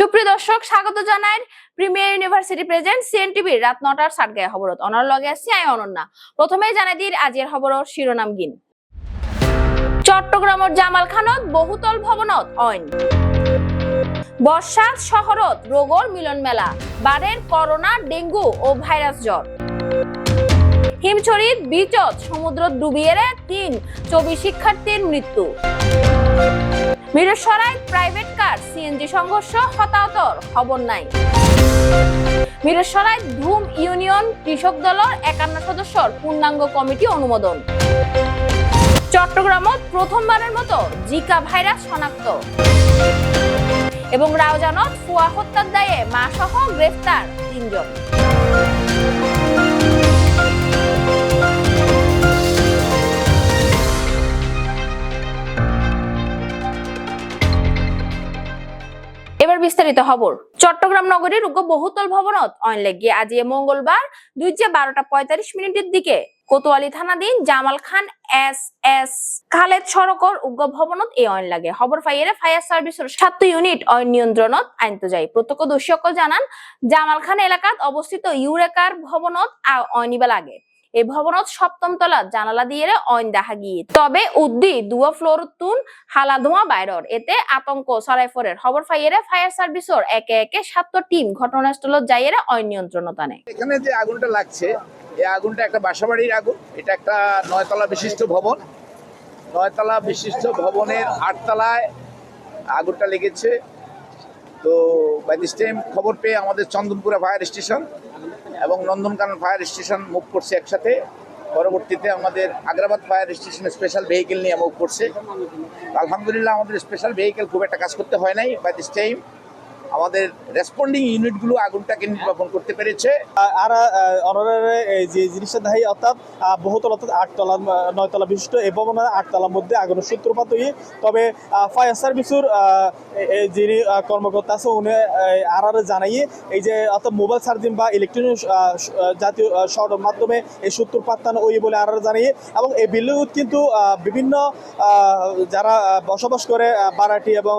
সুপ্রিয় দর্শক, স্বাগত জানাই প্রিমিয়ার ইউনিভার্সিটি প্রেজেন্ট সিএনটিভির রাত নটার সাতগায় খবরত। অনার লগে আছি আই অনন্যা। প্রথমেই জানাই দিই আজির খবরর শিরোনাম গিন। চট্টগ্রামের জামাল খানত বহুতল ভবনত অইন। বর্ষাত শহরত রোগর মিলন মেলা, বারের করোনা, ডেঙ্গু ও ভাইরাস জ্বর। হিমছড়িত, বিচত সমুদ্র ডুবিয়ে তিন চবি শিক্ষার্থীর মৃত্যু। মিরসরাই প্রাইভেট কার, সিএনজি সংঘর্ষ, হতাহতর খবর নাই। মিরসরাই ধুম ইউনিয়ন কৃষক দলের একান্ন সদস্যর পূর্ণাঙ্গ কমিটি অনুমোদন। চট্টগ্রামত প্রথমবারের মতো জিকা ভাইরাস শনাক্ত। এবং রাউজানত ফুয়া হত্যার দায়ে মা সহ গ্রেফতার তিনজন। বিস্তারিত খবর। চট্টগ্রাম নগরীর উগ্র বহুতল ভবনত। অইন লেগে আজি মঙ্গলবার দুই যে বারোটা পঁয়তাল্লিশ মিনিটের দিকে কোতোয়ালি থানাধীন জামাল খান এস এস খালেদ সড়কর উগ্র ভবনত এই অইন লাগে। খবর ফাইয়ারে ফায়ার সার্ভিসের সাত ইউনিট অইন নিয়ন্ত্রণত আইনত যায় প্রত্যক্ষদর্শীসকল জানান, জামাল খান এলাকাত অবস্থিত ইউরেকার ভবনত অইনিবা লাগে। এই ভবনত সপ্তম তলা জানালা দিয়ে অইন দেখা গিয়ে তবে উদ্দি দুয়া ফ্লোর তুন হালা ধোঁয়া বাইরর। এতে আতঙ্ক সরাইফরের। খবর ফাইয়েরে ফায়ার সার্ভিসর একে একে সাতটা টিম ঘটনাস্থলত যাইয়েরে অইন নিয়ন্ত্রণত আনে। এখানে যে আগুনটা লাগছে, এই আগুনটা একটা বাসাবাড়ির আগুন। এটা একটা নয়তলা বিশিষ্ট ভবন। নয়তলা বিশিষ্ট ভবনের আটতলায় আগুনটা লেগেছে। তো বাই দিস টাইম খবর পেয়ে আমাদের চন্দনপুরা ফায়ার স্টেশন এবং নন্দনকানন ফায়ার স্টেশন মুভ করছে একসাথে। পরবর্তীতে আমাদের Agrabad fire station special vehicle নিয়ে মুভ করছে। আলহামদুলিল্লাহ আমাদের স্পেশাল ভেহিকেল খুব একটা কাজ করতে হয় নাই বাই দিস টাইম আমাদের রেসপন্ডিং ইউনিটগুলো আগুনটাকে নির্বাপন করতে পেরেছে। আর অনারে যে জিনিসটা দেখাই অর্থাৎ বহুতল অর্থাৎ আটতলা নয়তলা বিশিষ্ট ভবনের আটতলার মধ্যে আগুনের সূত্রপাত হয়ে তবে ফায়ার সার্ভিসের যিনি কর্মকর্তা আছে উনি আর আর জানাইয়ে এই যে অর্থাৎ মোবাইল চার্জিং বা ইলেকট্রনিক জাতীয় শর্টের মাধ্যমে এই সূত্রপাত ওই বলে আর আর জানিয়ে এবং এই বিল্ডিং কিন্তু বিভিন্ন যারা বসবাস করে বারাটি এবং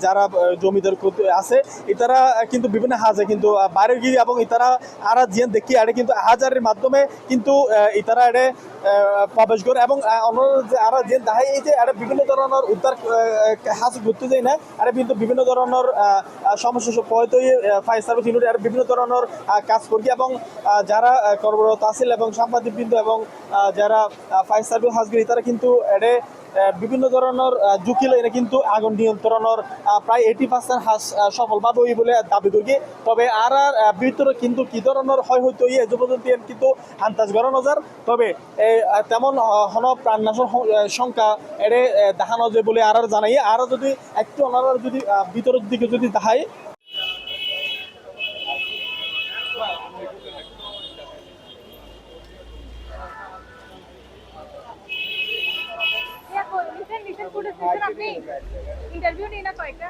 যারা আহ, কত- আছে। ইতারা কিন্তু বিভিন্ন হাজে কিন্তু বাইরে গিয়ে এবং ইতারা আরা জিয়ান দেখি আরে কিন্তু হাজারের মাধ্যমে কিন্তু ইতারা এড়ে প্রবেশ করে এবং আরা জিয়ান দাহাই এই যে আরে বিভিন্ন ধরনের উদ্ধার হাজ ঘুরতে যায় না আরে কিন্তু বিভিন্ন ধরনের সমস্যা হয়তো ফায়ার সার্ভিস ইউনিট আর বিভিন্ন ধরনের কাজ করি এবং যারা কর্মরত আছিল এবং সাংবাদিক বিন্দু এবং যারা ফায়ার সার্ভিস হাজগিরি তারা কিন্তু আহ, বিভিন্ন ধরনের ঝুঁকি লইনে কিন্তু আগুন নিয়ন্ত্রণের প্রায় এইটি পার্সেন্ট আহ, সফলভাবে ওই বলে দাবি করি। তবে আর আর ভিতরে কিন্তু কি ধরনের হয় হয়তো এই পর্যন্ত কিন্তু আন্দাজ করা নজার তবে তেমন হন প্রাণনাশের হ- সংখ্যা এড়ে দেখানো যায় বলে আর আর জানাই। আর যদি একটু ওনারা যদি ভিতরের দিকে যদি দেখায় ইন্টারভিউ নিয়ে না কয়েকটা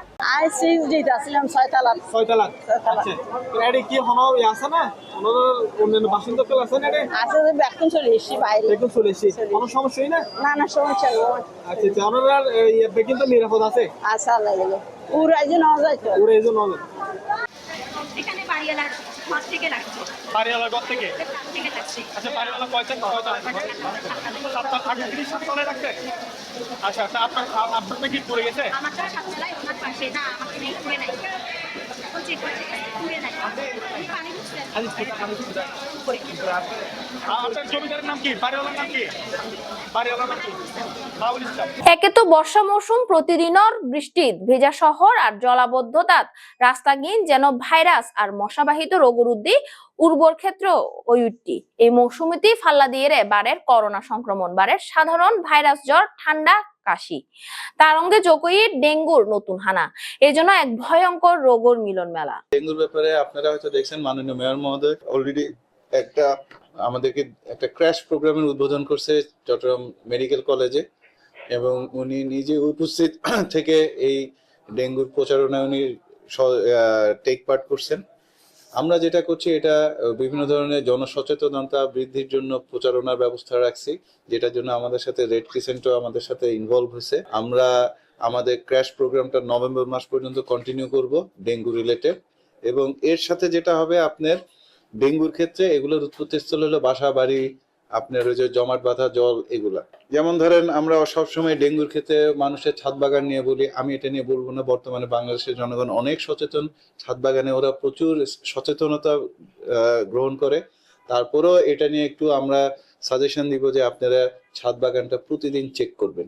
আই সিক্স ছয়তলা ছয়তলা আচ্ছা এড়ে কি হন আছে না? ওনার অন্যান্য বাসিন্দা আছে না তো এখন চলে এসেছি বাইরে। দেখুন চলে এসেছি। কোনো সমস্যাই না? না না সমস্যা নেই আচ্ছা আচ্ছা ওনারা এই কিন্তু নিরাপদ আছে? যে নেওয়া যায় তো ওরা এই জন্য এখানে বাড়িয়ালার মাছ থেকে লাগছে বাড়িওয়ালা ঘর থেকে? আচ্ছা বাড়িওয়ালা কয়টা সাতটা আগে তিরিশ সাত রাখতে আচ্ছা আচ্ছা আপনার আপনার কি পড়ে গেছে? একে তো বর্ষা মৌসুম, প্রতিদিনর বৃষ্টিত ভেজা শহর আর জলাবদ্ধতাত রাস্তা গিন যেন ভাইরাস আর মশাবাহিত রোগের উদ্দি উর্বর ক্ষেত্র ওইটি এই মৌসুমিতে ফাল্লা দিয়ে বারের করোনা সংক্রমণ, বারের সাধারণ ভাইরাস জ্বর, ঠান্ডা কাশি। তার অঙ্গে যোগই ডেঙ্গুর নতুন হানা। এই জন্য এক ভয়ঙ্কর রোগর মিলন মেলা। ডেঙ্গুর ব্যাপারে আপনারা হয়তো দেখছেন, মাননীয় মেয়র মহোদয় অলরেডি একটা আমাদেরকে একটা ক্র্যাশ প্রোগ্রামের উদ্বোধন করছে চট্টগ্রাম মেডিকেল কলেজে এবং উনি নিজে উপস্থিত থেকে এই ডেঙ্গুর প্রচারণায় উনি টেক পার্ট করছেন। আমরা যেটা করছি, এটা বিভিন্ন ধরনের জনসচেতনতা বৃদ্ধির জন্য প্রচারণার ব্যবস্থা রাখছি, যেটার জন্য আমাদের সাথে রেড ক্রিসেন্টও আমাদের সাথে ইনভলভ হয়েছে। আমরা আমাদের ক্র্যাশ প্রোগ্রামটা নভেম্বর মাস পর্যন্ত কন্টিনিউ করব ডেঙ্গু রিলেটেড এবং এর সাথে যেটা হবে, আপনার ডেঙ্গুর ক্ষেত্রে এগুলোর উৎপত্তিস্থল হলো বাসা, বাড়ি আপনার ওই যে জমাট বাঁধা জল এগুলা। যেমন ধরেন আমরা সবসময় ডেঙ্গুর ক্ষেত্রে মানুষের ছাদ বাগান নিয়ে বলি, আমি এটা নিয়ে বলব না, বর্তমানে বাংলাদেশের জনগণ অনেক সচেতন। ছাদ বাগানে ওরা প্রচুর সচেতনতা গ্রহণ করে। তারপরেও এটা নিয়ে একটু আমরা সাজেশন দিব যে আপনারা ছাদ বাগানটা প্রতিদিন চেক করবেন।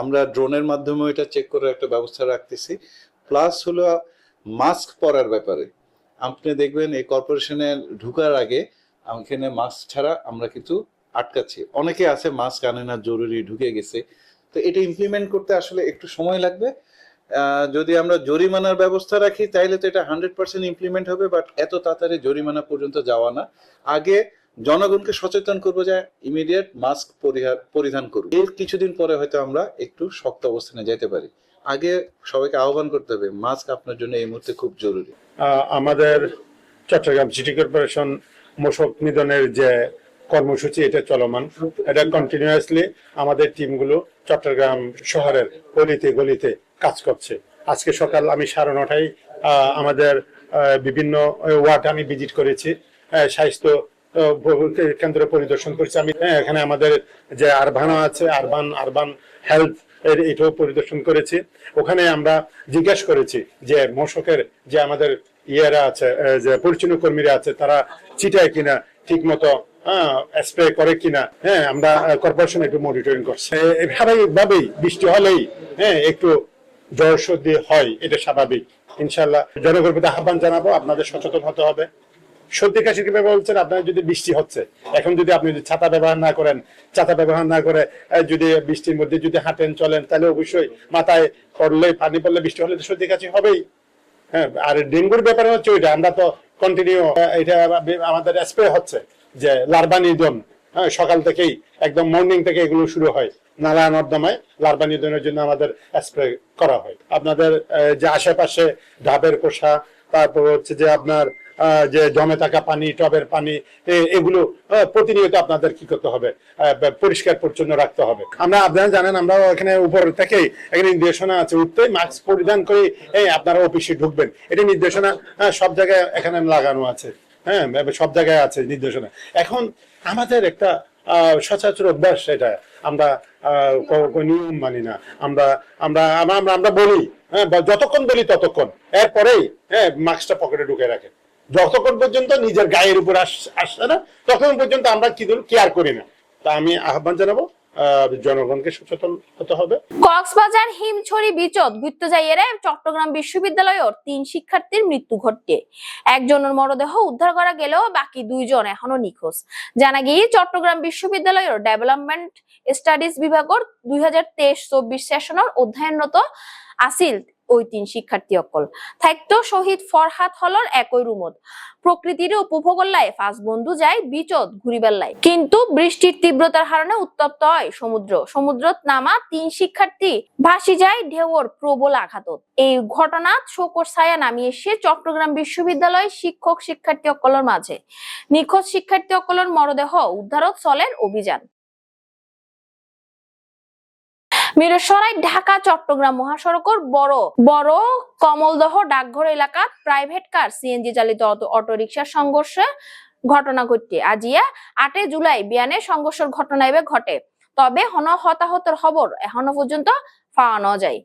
আমরা ড্রোনের মাধ্যমে এটা চেক করার একটা ব্যবস্থা রাখতেছি। প্লাস হলো মাস্ক পরার ব্যাপারে। আপনি দেখবেন এই কর্পোরেশনে ঢুকার আগে এখানে মাস্ক ছাড়া আমরা কিন্তু আটকাচ্ছি। অনেকে আছে মাস্ক আনে না, জরুরি ঢুকে গেছে। তো এটা ইমপ্লিমেন্ট করতে আসলে একটু সময় লাগবে। যদি আমরা জরিমানার ব্যবস্থা রাখি, তাইলে তো এটা হান্ড্রেড পার্সেন্ট ইমপ্লিমেন্ট হবে বাট এত তাড়াতাড়ি জরিমানা পর্যন্ত যাওয়া না। আগে জনগণকে সচেতন করব যে ইমিডিয়েট মাস্ক পরিহার, পরিধান করুন। এর কিছুদিন পরে হয়তো আমরা একটু শক্ত অবস্থানে যেতে পারি। আগে সবাইকে আহ্বান করতে হবে মাস্ক আপনার জন্য এই মুহূর্তে খুব জরুরি। আমাদের চট্টগ্রাম সিটি কর্পোরেশন মশক নিধনের যে কর্মসূচি, এটা চলমান। এটা কন্টিনিউয়াসলি আমাদের টিমগুলো চট্টগ্রাম শহরের গলিতে গলিতে কাজ করছে। আজকে সকাল আমি সাড়ে নটায় আমাদের বিভিন্ন ওয়ার্ড আমি ভিজিট করেছি। স্বাস্থ্য কেন্দ্র পরিদর্শন করেছি। আমি এখানে আমাদের যে আরবানা আছে, আরবান আরবান হেলথ এর এটাও পরিদর্শন করেছি। ওখানে আমরা জিজ্ঞেস করেছি যে মশকের যে আমাদের ইয়েরা আছে যে পরিচ্ছন্ন কর্মীরা আছে, তারা চিটায় কিনা ঠিক মতো স্প্রে করে কিনা হ্যাঁ আমরা কর্পোরেশন একটু মনিটরিং করছি। বৃষ্টি হলেই হ্যাঁ একটু জ্বর সর্দি হয়, এটা স্বাভাবিক। ইনশাল্লাহ আহ্বান জানাব, আপনাদের সচেতন হতে হবে। সর্দি কাশি কীভাবে বলছেন? আপনার যদি বৃষ্টি হচ্ছে, এখন যদি আপনি যদি ছাতা ব্যবহার না করেন, ছাতা ব্যবহার না করে যদি বৃষ্টির মধ্যে যদি হাঁটেন, চলেন, তাহলে অবশ্যই মাথায় পড়লে পানি পড়লে বৃষ্টি হলে তো সর্দি কাশি হবেই। হ্যাঁ আর ডেঙ্গুর ব্যাপারে হচ্ছে ওইটা, আমরা তো কন্টিনিউ এটা আমাদের স্প্রে হচ্ছে যে লার্ভা নিধন হ্যাঁ সকাল থেকেই, একদম মর্নিং থেকে এগুলো শুরু হয় নালা নর্দমায় লার্ভা নিধনের জন্য আমাদের স্প্রে করা হয়। আপনাদের যে আশেপাশে ডাবের কোষা তারপর হচ্ছে যে আপনার যে জমে থাকা পানি, টবের পানি এগুলো প্রতিনিয়ত আপনাদের কি করতে হবে? পরিষ্কার, পরিচ্ছন্ন রাখতে হবে। আমরা আপনারা জানেন, আমরা এখানে উপর থেকে এখানে নির্দেশনা আছে উঠতে, মাস্ক পরিধান করে এই আপনারা অফিসে ঢুকবেন। এটা নির্দেশনা সব জায়গায় এখানে লাগানো আছে। হ্যাঁ সব জায়গায় আছে নির্দেশনা। এখন আমাদের একটা সচরাচর অভ্যাস এটা আমরা নিয়ম মানি না। আমরা আমরা আমরা, আমরা- আমরা বলি হ্যাঁ যতক্ষণ বলি ততক্ষণ। এরপরেই হ্যাঁ মাস্কটা পকেটে ঢুকে রাখে। যতক্ষণ পর্যন্ত নিজের গায়ের উপর আস- আসছে না, ততক্ষণ পর্যন্ত আমরা কি কেয়ার করি না। তা আমি আহ্বান জানাব জনগণকে সচেতন হতে হবে। কক্সবাজার হিমছড়ি বিচত ঘুরতে যাইয়েরে চট্টগ্রাম বিশ্ববিদ্যালয়ের তিন শিক্ষার্থীর মৃত্যু ঘটে। একজনের মরদেহ উদ্ধার করা গেলেও বাকি দুইজন এখনও নিখোঁজ। জানা গিয়ে চট্টগ্রাম বিশ্ববিদ্যালয়ের ডেভেলপমেন্ট স্টাডিজ বিভাগের দুই হাজার তেইশ চব্বিশ সেশনের অধ্যয়নরত আছিল ওই তিন শিক্ষার্থী অকল। থাকতো শহীদ ফরহাদ হলর একই রুমত। প্রকৃতির উপভোগ লাই ফাঁস বন্ধু যায় বিচত ঘুরিবার লাই কিন্তু বৃষ্টির তীব্রতার কারণে উত্তপ্ত হয় সমুদ্র। সমুদ্রত নামা তিন শিক্ষার্থী ভাসি যায় ঢেউর প্রবল আঘাতত। এই ঘটনা শোকর ছায়া নামিয়ে এসে চট্টগ্রাম বিশ্ববিদ্যালয় শিক্ষক শিক্ষার্থী অকলর মাঝে। নিখোঁজ শিক্ষার্থী অকলর মরদেহ উদ্ধারত চলের অভিযান। মিরসরাই ঢাকা, চট্টগ্রাম মহাসড়কের বড় বড় কমলদহ ডাকঘর এলাকাত প্রাইভেট কার সিএনজি চালিত অটো, অটোরিকশার সংঘর্ষে ঘটনা ঘটে। আজিয়া আটে জুলাই বিয়ানে সংঘর্ষের ঘটনা ঘটে। তবে হন হতাহতের খবর এখনও পর্যন্ত পাওয়া যায়।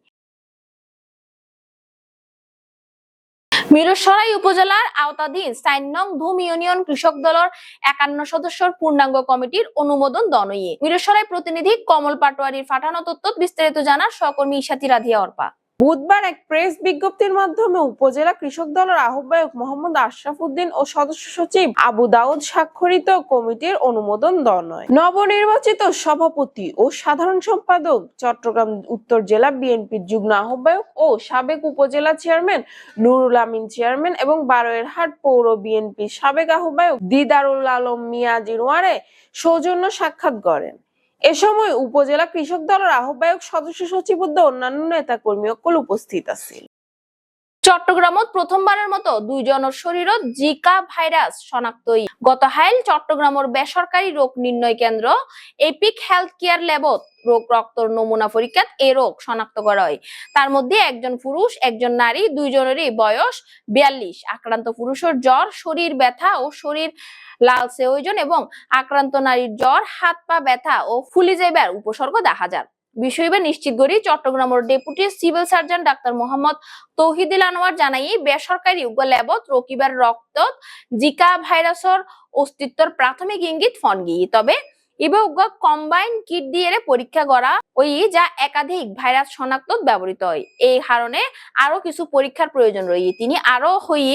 মিরসরাই উপজেলার আওতাধীন সাইন নং ধুম ইউনিয়ন কৃষক দলের একান্ন সদস্যর পূর্ণাঙ্গ কমিটির অনুমোদন দনইয়ে। মিরসরাই প্রতিনিধি কমল পাটোয়ারির ফাটানো তত্ত্ব বিস্তারিত জানার সহকর্মী ইশাতি রাধিয়া অর্পা। বুধবার এক প্রেস বিজ্ঞপ্তির মাধ্যমে উপজেলা কৃষক দলের আহ্বায়ক মোহাম্মদ আশরাফ উদ্দিন ও সদস্য সচিব আবু দাউদ স্বাক্ষরিত কমিটির অনুমোদন হয় নবনির্বাচিত সভাপতি ও সাধারণ সম্পাদক, চট্টগ্রাম উত্তর জেলা বিএনপির যুগ্ম আহ্বায়ক ও সাবেক উপজেলা চেয়ারম্যান নুরুল আমিন চেয়ারম্যান এবং বারোয়েরহাট পৌর বিএনপির সাবেক আহ্বায়ক দিদারুল আলম মিয়া জিরোয়ারে সৌজন্য সাক্ষাৎ করেন। এ সময় উপজেলা কৃষক দলের আহ্বায়ক সদস্য সচিব অন্যান্য নেতা কর্মী উপস্থিত আছেন। চট্টগ্রামত প্রথমবারের মতো দুইজনের শরীরত জিকা ভাইরাস শনাক্ত হই। গত হাইল চট্টগ্রামের বেসরকারি রোগ নির্ণয় কেন্দ্র এপিক হেলথ কেয়ার ল্যাবত রোগ রক্তর নমুনা পরীক্ষাত এ রোগ শনাক্ত করা হয় তার মধ্যে একজন পুরুষ, একজন নারী, দুইজনেরই বয়স বিয়াল্লিশ। আক্রান্ত পুরুষের জ্বর, শরীর ব্যথা ও শরীর লালসে ওজন এবং আক্রান্ত নারীর জ্বর, হাত পা ব্যথা ও ফুলি যাইবার উপসর্গ দেখা যায় বিষয়বে নিশ্চিত করি চট্টগ্রামের deputy civil surgeon doctor Mohammad Touhidul Anwar জানাই বেসরকারি ল্যাবত রকিবার রক্তত জিকা ভাইরাসের অস্তিত্বর প্রাথমিক ইঙ্গিত ফন গিয়ে তবে ইবে উগ্র কম্বাইন কিট দিয়ে পরীক্ষা করা, ওই যা একাধিক ভাইরাস শনাক্ত ব্যবহৃত হয়। এই কারণে আরও কিছু পরীক্ষার প্রয়োজন রয়েছে তিনি আরও হই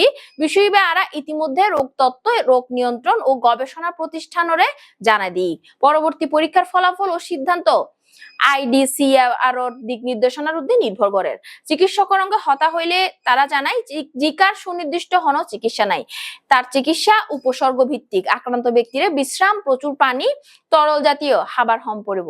বিষয়বে আরা ইতিমধ্যে রোগ তত্ত্ব, রোগ নিয়ন্ত্রণ ও গবেষণা প্রতিষ্ঠানরে জানা দিই। পরবর্তী পরীক্ষার ফলাফল ও সিদ্ধান্ত দিক নির্দেশনার নির্ভর করে। তারা জানায় জিকার সুনির্দিষ্ট হন, চিকিৎসা নাই। তার চিকিৎসা উপসর্গ ভিত্তিক আক্রান্ত ব্যক্তির বিশ্রাম, প্রচুর পানি, তরল জাতীয় খাবার হম পড়ব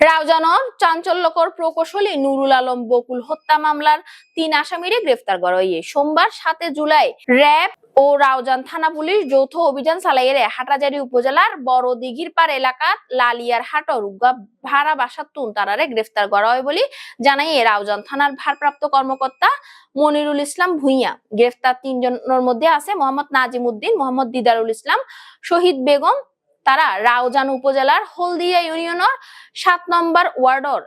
রাউজানর চাঞ্চল্যকর প্রকৌশলী নুরুল আলম বকুল হত্যা মামলার তিন আসামিরে গ্রেফতার করা। হইয়ে সোমবার সাতে জুলাই র্যাব ও রাউজান থানা পুলিশ যৌথ অভিযান চালাইয়ে হাটাজারি উপজেলার বড় দিঘির পার এলাকাত লালিয়ার হাটর উগা ভাড়া বাসাতুন তারারে গ্রেফতার করা হয় বলে জানাই রাউজান থানার ভারপ্রাপ্ত কর্মকর্তা মনিরুল ইসলাম ভুইয়া। গ্রেফতার তিনজনের মধ্যে আছে মোহাম্মদ নাজিম উদ্দিন মোহাম্মদ দিদারুল ইসলাম, শহীদ বেগম তারা রাউজান উপজেলার হলদিয়া ইউনিয়নের সাত নম্বর ওয়ার্ডর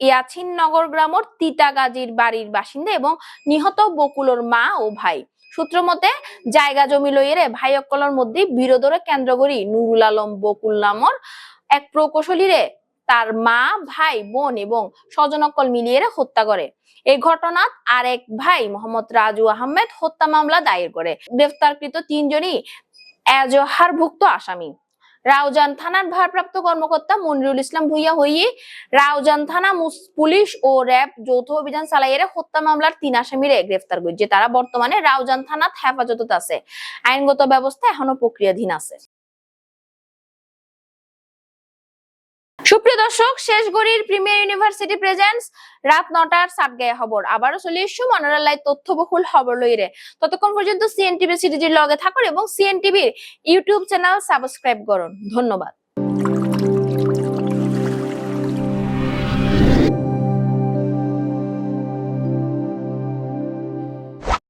ইয়াছিন নগর গ্রামর তিতাগাজীর বাড়ির বাসিন্দা এবং নিহত বকুলর মা ও ভাই। সূত্র মতে, জায়গা জমি লইয়েরে ভাই অক্কলের মধ্যে বিরোধরে কেন্দ্র করি নুরুল আলম বকুল নামর এক প্রকৌশলীরে তার মা, ভাই, বোন এবং স্বজনকল মিলিয়ে হত্যা করে। এই ঘটনাত আরেক ভাই মোহাম্মদ রাজু আহমেদ হত্যা মামলা দায়ের করে। গ্রেফতারকৃত তিনজনই এজহারভুক্ত আসামি। রাউজান থানার ভারপ্রাপ্ত কর্মকর্তা মনিরুল ইসলাম ভুইয়া হইয়ে রাউজান থানা পুলিশ ও র্যাব যৌথ অভিযান চালাইয়ে হত্যা মামলার তিন আসামিরে গ্রেফতার করছে। তারা বর্তমানে রাউজান থানা হেফাজতত আছে। আইনগত ব্যবস্থা এখনও প্রক্রিয়াধীন আছে। সুপ্রিয় দর্শক শেষ গড়ির প্রিমিয়ার ইউনিভার্সিটি প্রেজেন্টস রাত নটার সাত গায়ে খবর। আবারও চলে এসছো মনোরালায় তথ্যবহুল খবর লইরে। ততক্ষণ পর্যন্ত সিএনটিভি সিরিজের লগে থাকুন এবং সিএনটিভির ইউটিউব চ্যানেল সাবস্ক্রাইব করুন। ধন্যবাদ।